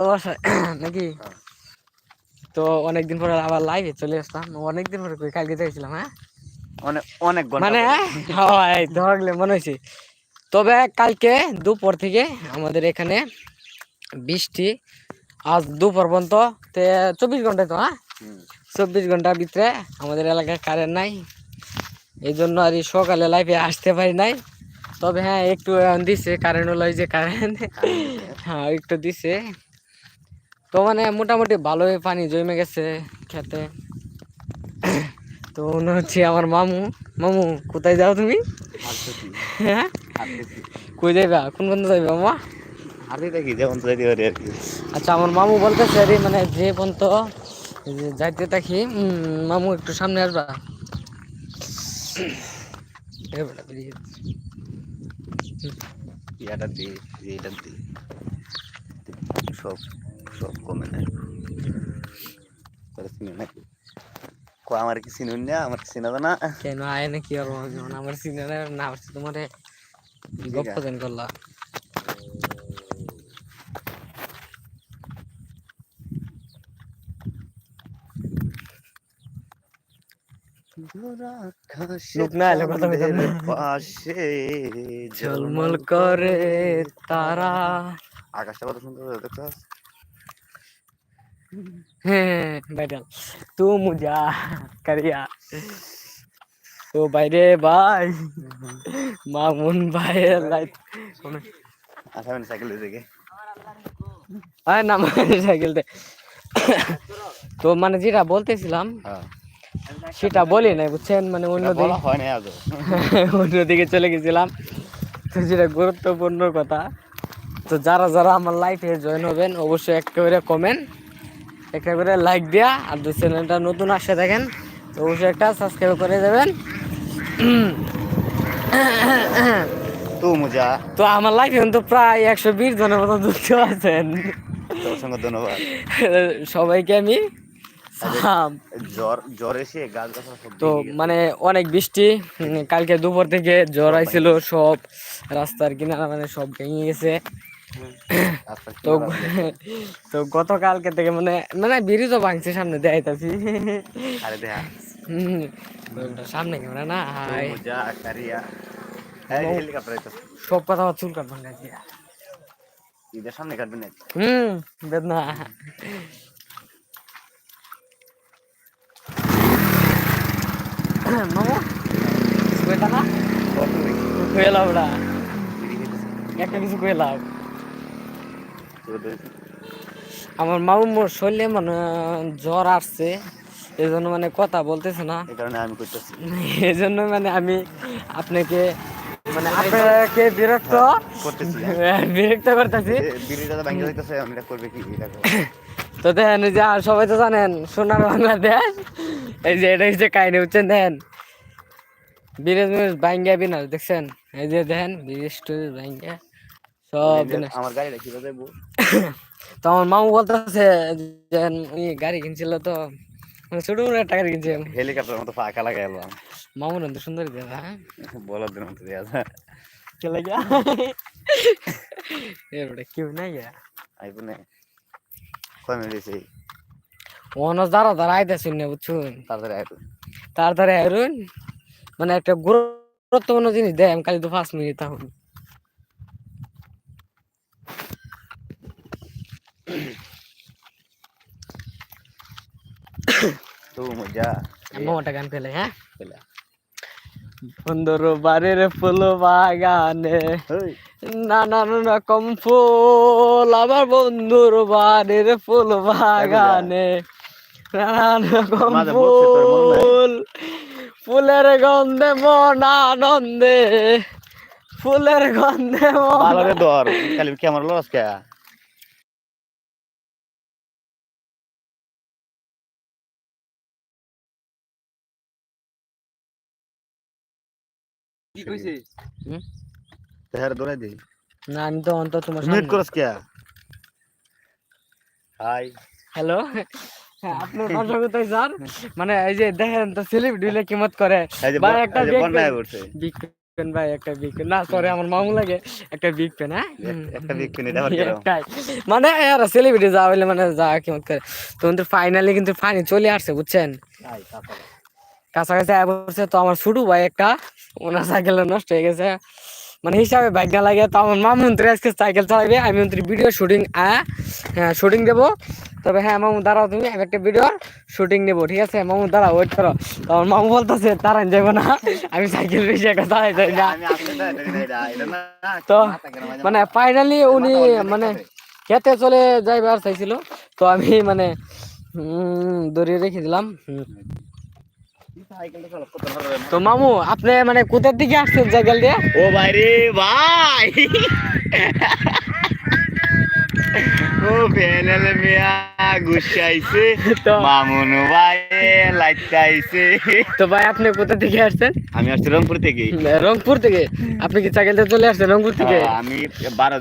নাকি? তো অনেকদিন পরে আবার লাইভে চলে আসলাম। অনেকদিন পরে কালকে যাইছিলাম হ্যাঁ? অনেক অনেক ঘণ্টা মানে হয় ধরলে মনে হয়েছে তবে কালকে দুপুর থেকে আমাদের এখানে বৃষ্টি আজ দুপুর পর্যন্ত তে চব্বিশ ঘন্টায় তো হ্যাঁ? চব্বিশ ঘণ্টার ভিতরে আমাদের এলাকায় কারেন্ট নাই। এই জন্য আর সকালে লাইফে আসতে পারি নাই। তবে হ্যাঁ একটু দিছে কারেন্ট হলো যে কারেন্ট হ্যাঁ একটু দিছে। তো মানে মোটামুটি ভালোই পানি জমে গেছে খেতে। তো মনে হচ্ছে আমার মামু মামু কোথায় যাও তুমি? হ্যাঁ। কই যাইবা? কোন কোন যাইবা কি। আচ্ছা আমার মামু বলতেছে আরে মানে যে পর্যন্ত যাইতে থাকি মামু একটু সামনে আসবা। ইয়াটা এইটা দিই সব। সব কমে নাই চিনি নাকি? কো আমার কি চিনুন না? আমার কি চিনা না? কেন আয় না কি আর আমার না তোমার গপ্প করলা। পাশে ঝলমল করে তারা। আকাশটা কত সুন্দর দেখছ হ্যাঁ বাইটাল তু মুজা করিয়া। তো বাইরে ভাই মামুন ভাই লাইট মানে সাইকেল থেকে আয় না সাইকেল দে তো। মানে যেটা বলতেছিলাম হ্যাঁ। সেটা বলি নাই বুঝছেন? মানে অন্যদিকে হয় অন্যদিকে চলে গেছিলাম। তো যেটা গুরুত্বপূর্ণ কথা তো যারা যারা আমার লাইফে জয়েন হবেন অবশ্যই একটা করে কমেন্ট একটা করে লাইক দেয়া আর দু চ্যানেলটা নতুন আসে দেখেন তো অবশ্যই একটা সাবস্ক্রাইব করে দেবেন। তু মুজা। তো আমার লাইফে কিন্তু প্রায় একশো বিশ জনের মতো যুক্ত আছেন। তোর ধন্যবাদ। সবাইকে আমি জ্বর জ্বর এসে গাছ তো মানে অনেক বৃষ্টি কালকে দুপুর থেকে জ্বর আইছিল সব রাস্তার কিনারা মানে সব ভেঙে গেছে। তো বলা যায়? তো গতকালকে থেকে মানে মানে ব্রিজও ভাঙছে সামনে দেখাইতাছি আরে দেখা। তো সামনে ক্যামেরা না তু হাই মুজা কারিয়া। সব কথা চুল কাটবেন না দিয়া ঈদের সামনে কাটবে না হুম বেদনা মামু না? ওটা। একটা কিছু কইলাম আমার মামু মোর শরীরে মানে জ্বর আসছে এই জন্য মানে কথা বলতেছে না। এই কারণে আমি করতেছি এই জন্য মানে আমি আপনাকে মানে আপনাকে বিরক্ত করতেছি। বিরক্ত করতেছি। বিড়িটা তো ভাঙে যাইতেছে আমি করবে কি? তো দেখেন যে আর সবাই তো জানেন সোনার বাংলাদেশ। এই যে এটা হচ্ছে কাহিনী হচ্ছেন দেখেন ব্রিজ মিরিজ ভাঙ্গা দেখছেন? এই যে দেখেন ব্রিজ টুরিজ ভাঙ্গা সব যে বিনাশ আমার গাড়িটা কীভাবে যাব তো আমার মামু বলতেছে যে গাড়ি কিনছিল তো মানে ছোট মোটো একটা গাড়ি কিনছে হেলিকপ্টার মতো ফাঁকা লাগাই এলাম। মামুর সুন্দর দিয়ে হ্যাঁ। বলার দিন মতো দেওয়া এর ওটা কেউ নাই গা আইফোনে অনস দ্বারা দ্বারা আইতেছেন না বুঝছুন তাড়াতাড়ি আইতো তাড়াতাড়ি হারুন মানে একটা গুরুত্বপূর্ণ জিনিস দেয় আমি খালি তো পাঁচ মিনিট তখন তু মুজা মামাটা গান পেলে হ্যাঁ পেলা। সুন্দর বাড়ির ফুল বাগানে নানান রকম ফুল আমার বন্ধুর বাড়ির ফুল বাগানে নানান রকম? ফুল ফুলের গন্ধে মন আনন্দে ফুলের গন্ধে মন ধর খালি ক্যামেরা লস কে কি কইছে তেহার দৌড়াই দে। না আমি তো অন্তত তোমার মিট করস কে? হাই। হ্যালো? আপনার কথা কোথায় স্যার। মানে এই যে দেখেন তো সেলিব্রিটি কিমত করে? ভাই একটা ভাই বিগ না সরি আমার মামু লাগে। একটা বিগ পেন হ্যাঁ? একটা বিগ পেন এটা মানে আর সেলিব্রিটি যা হইলে মানে যা কেমন করে? তো ফাইনালি কিন্তু ফাইনি চলে আসছে বুঝছেন? কাছাকাছি আয় পড়ছে তো আমার ছোট ভাই একটা ওনার সাইকেল নষ্ট হয়ে গেছে। মানে হিসাবে বাইক না লাগে তো আমার মামুন্ত্রী আজকে সাইকেল চালাবে আমি মন্ত্রী ভিডিও শুটিং হ্যাঁ শুটিং দেবো। তবে হ্যাঁ মামু দাঁড়াও তুমি আমি একটা ভিডিও শুটিং নেব ঠিক আছে? মামু দাঁড়াও ওয়েট করো। তো আমার মামু বলতেছে তারা যাব না আমি সাইকেল বেশি একটা চালাই যাই না। তো মানে ফাইনালি উনি মানে খেতে চলে যাইবার চাইছিল। তো আমি মানে দড়িয়ে রেখে দিলাম। তো মামু আপনি মানে কোথার দিকে আসছেন জায়গা দিয়ে? ও ভাই রে ভাই। ও প্যানেল মিয়া গুছাইছে তো মামুন ভাই তো ভাই আপনি কোথা থেকে আসছেন? আমি আসছি রংপুর থেকে। রংপুর থেকে? আপনি কি চলে আসছেন রংপুর থেকে? আমি বারো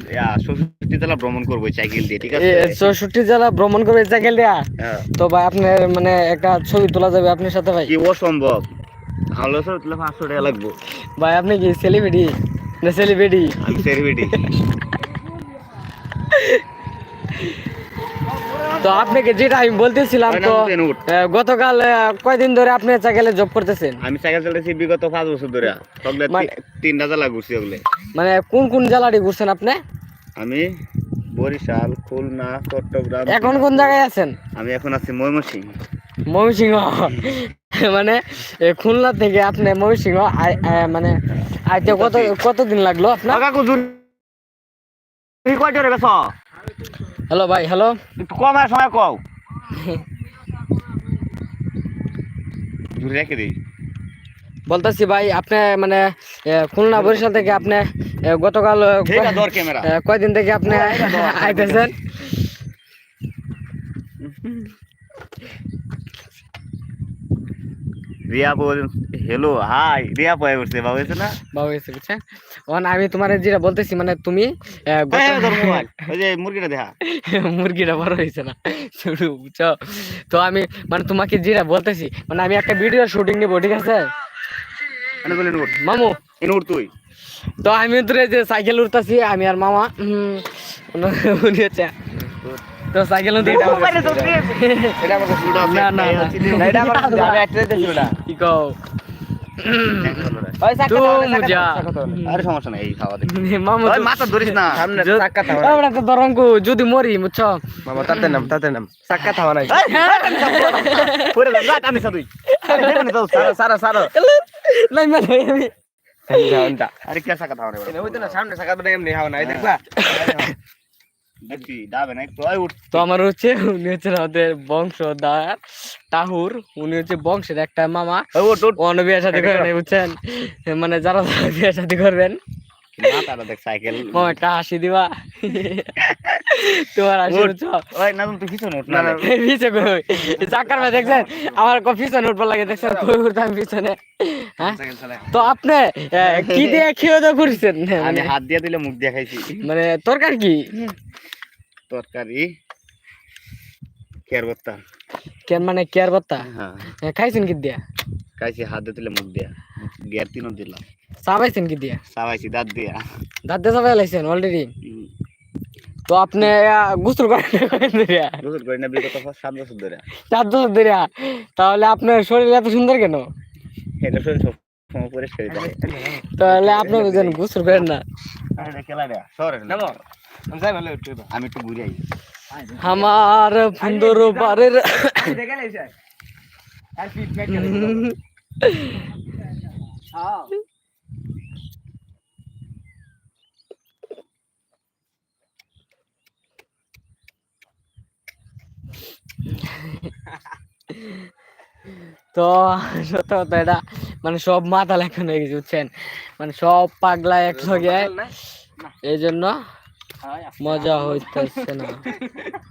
ষষ্ঠী জেলা ভ্রমণ করব দিয়ে ঠিক আছে? চৌষট্টি জেলা ভ্রমণ করবে সাইকেল দেয়া? হ্যাঁ। তো ভাই আপনার মানে একটা ছবি তোলা যাবে আপনার সাথে ভাই? কি অসম্ভব। ভালো সব তুলে পাঁচশো টাকা লাগবো। ভাই আপনি কি সেলিব্রিটি না সেলিব্রিটি আমি সেলিব্রিটি তো আপনাকে যেটা আমি বলতেছিলাম তো গতকাল কয়দিন ধরে আপনি সাইকেলে জব করতেছেন? আমি সাইকেল চালাইছি বিগত পাঁচ বছর ধরে। মানে- তিনটা জেলা ঘুরছি ওগুলো। মানে কোন কোন জেলাটি ঘুরছেন আপনি? আমি বরিশাল খুলনা চট্টগ্রাম এখন কোন জায়গায় আছেন? আমি এখন আছি ময়মনসিং ময়মনসিংহ। মানে খুলনা থেকে আপনি ময়মনসিংহ মানে আইতে কত কতদিন লাগল আপনার? কাকু জুর তুই কয় জোরে বেছ হ্যালো ভাই হ্যালো একটু কম আর সময় কও। জুড়ে রেখে দিই। বলতেছি ভাই আপনি মানে এ, খুলনা বরিশাল থেকে আপনি এ, গতকাল এ, ঠিক আছে কয়- ধর ক্যামেরা। এ, কয়দিন থেকে আপনি আইতেছেন? রিয়া বল হ্যালো হাই রিয়া পয়ে উঠছে বাবু হয়েছে না? বাবু ওখানে আমি তোমার যেটা বলতেছি মানে তুমি হ্যাঁ, ধর ওই যে মুরগিটা দেখা। মুরগিটা বড় হয়েছে না। শুরু বুঝছ? তো আমি মানে তোমাকে যেটা বলতেছি মানে আমি একটা ভিডিও শুটিং নেব ঠিক আছে? মামু। তুই। তো আমি তোরে যে সাইকেল উঠতাছি আমি আর মামা উনি হচ্ছে তো সাইকেল না, না, না। এটা আমার কি কও? যদি মরি বুঝছ? মামা তাতে নাম তাতে নাম। চাক্কা থাও নাই সারা সারা সারা। নাই মানে আরে কে চাক্কা থাও নাই ওই তো না সামনে মানে এমনি হাওয়া নাই দেখবা। তো আমার হচ্ছে উনি হচ্ছে আমাদের বংশধর টাহুর উনি হচ্ছে বংশের একটা মামা। অন্য সাথে করে নাই বুঝছেন? মানে যারা যারা বিয়ে সাথে করবেন একটা হাসি দিবা। তোমার হাসি ওই না তুই পিছনে উঠ না পিছে কই চাকার মধ্যে দেখছেন? আমার পিছনে উঠবার লাগে দেখছেন? পিছনে? তো আপনি কি দিয়ে খেয়ে দাওয়া করছেন আমি হাত দিয়ে দিলে মুখ দিয়ে খাইছি। মানে তরকার কি? তরকারি কেয়ার করতাম কেন মানে কেয়ার বাত্তা হ্যাঁ। খাইছেন কি দিয়া? খাইছি হাত দিয়ে দিলে মুখ দিয়া। গিয়ার তিনও দিলাম। চাবাইছেন কি দিয়া? চাবাইছি দাঁত দিয়া। দাঁত দিয়ে চাবাই লাইছেন অলরেডি তো আপনি গোসল করেন করেন? গোসল করি না বিগত সাত বছর ধরে। চার বছর ধরিয়া তাহলে আপনার শরীর এত সুন্দর কেন? এটা শরীর সব পরিষ্কার তাহলে আপনি যেন গোসল করেন না। এটা খেলা রে সরে নামো যাই ভালো একটু আমি একটু ঘুরে আই আমার সুন্দর বারের দেখে তো সত্য কথা এটা মানে সব মাথা এখন হয়ে গেছে বুঝছেন? মানে সব পাগলা এক একসঙ্গে এই জন্য মজা হইতেছে না।